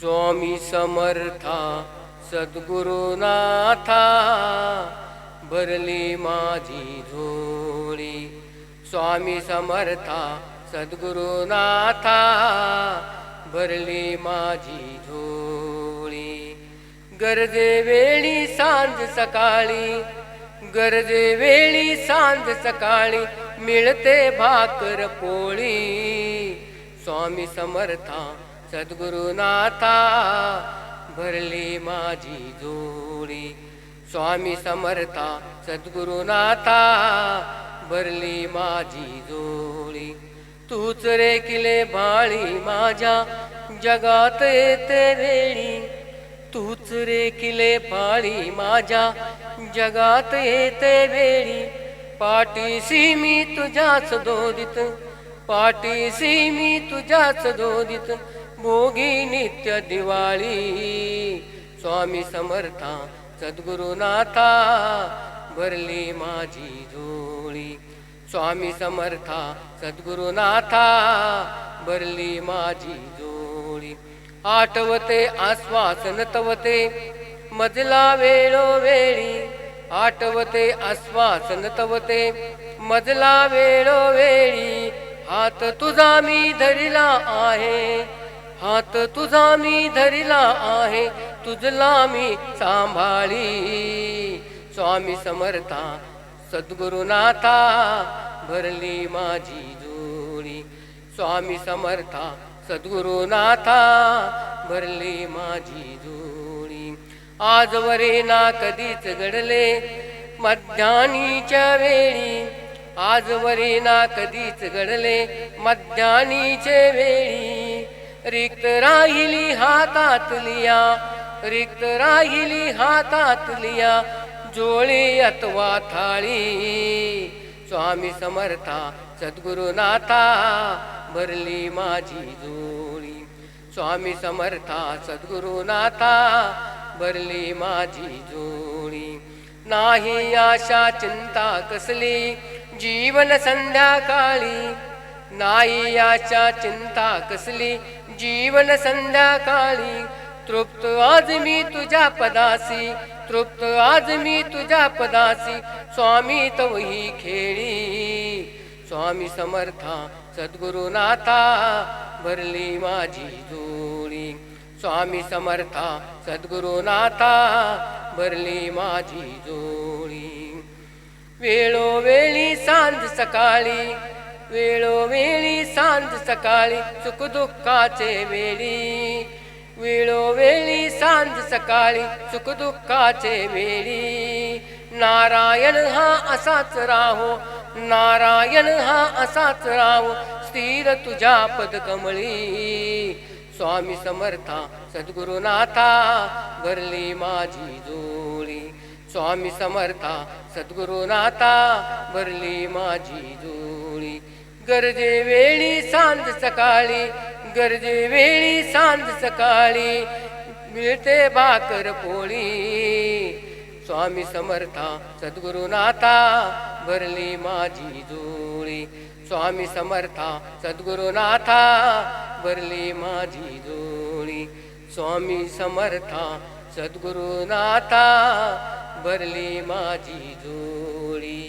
स्वामी समर्था सद्गुरुनाथा भरली माझी झोळी. स्वामी समर्था सद्गुरुनाथा भरली माझी झोळी. गरजे वेळी सांज सकाळी गरजे वेळी सांज सकाळी मिळते भाकर पोळी. स्वामी समर्था सद्गुरुनाथा भरली माझी जोडी. स्वामी समर्था सद्गुरुनाथा भरली माझी जोडी. तूच रे किले बाळी माझ्या जगात येते वेळी. तूच रे किले बाळी माझ्या जगात येते वेळी. पाठीशी मी तुझ्याच दोदित पाठीशी मी तुझ्याच दोदित भोगी नित्य दिवाळी. स्वामी समर्था सद्गुरुनाथा भरली माझी झोळी स्वामी समर्था सद्गुरुनाथा भरली माझी झोळी आठवते आश्वासन तवते मजला वेळोवेळी. आठवते आश्वासन तवते मजला वेळोवेळी. हात तुझा मी धरिला आहे. हात तुझा मी धरिला आहे तुझला मी सांभाळी. स्वामी समर्था सद्गुरुनाथा भरली माझी जोडी. स्वामी समर्था सद्गुरुनाथा भरली माझी जोडी. आजवरे ना कधीच घडले मध्यानीच्या वेळी. आजवरे ना कधीच घडले मध्यानीचे वेळी. रिक्त राहिली हातातलिया रिक्त राहिली हातातलिया जोळी अथवा थाळी. स्वामी समर्था सद्गुरुनाथा भरली माझी जोळी. स्वामी समर्था सद्गुरुनाथा भरली माझी जोळी. नाही आशा चिंता कसली जीवन संध्याकाळी. नाही आशा चिंता कसली जीवन संध्याकाळी. तृप्त आज मी तुझ्या पदासी. तृप्त आज मी तुझ्या पदासी. स्वामी तवही खेळी. स्वामी समर्था सद्गुरुनाथा भरली माझी जोडी. स्वामी समर्था सद्गुरुनाथा भरली माझी जोडी. वेळोवेळी सांज सकाळी. वेळोवेळी सांज सकाळी सुखदुःखाचे वेळी वेळोवेळी सांज सकाळी सुखदुःखाचे वेळी नारायण हा असाच राहो नारायण हा असाच राहो स्थिर तुझ्या पदकमळी स्वामी समर्था सद्गुरुनाथा भरली माझी जोळी स्वामी समर्था सद्गुरुनाथा भरली माझी जोळी गरजे वेळी सांज सकाळी गरजे वेळी सांज सकाळी मिळते भाकर पोळी. स्वामी समर्था सद्गुरुनाथा भरली माझी जोडी स्वामी समर्था सद्गुरुनाथा भरली माझी जोडी स्वामी समर्था सद्गुरुनाथा भरली माझी जोडी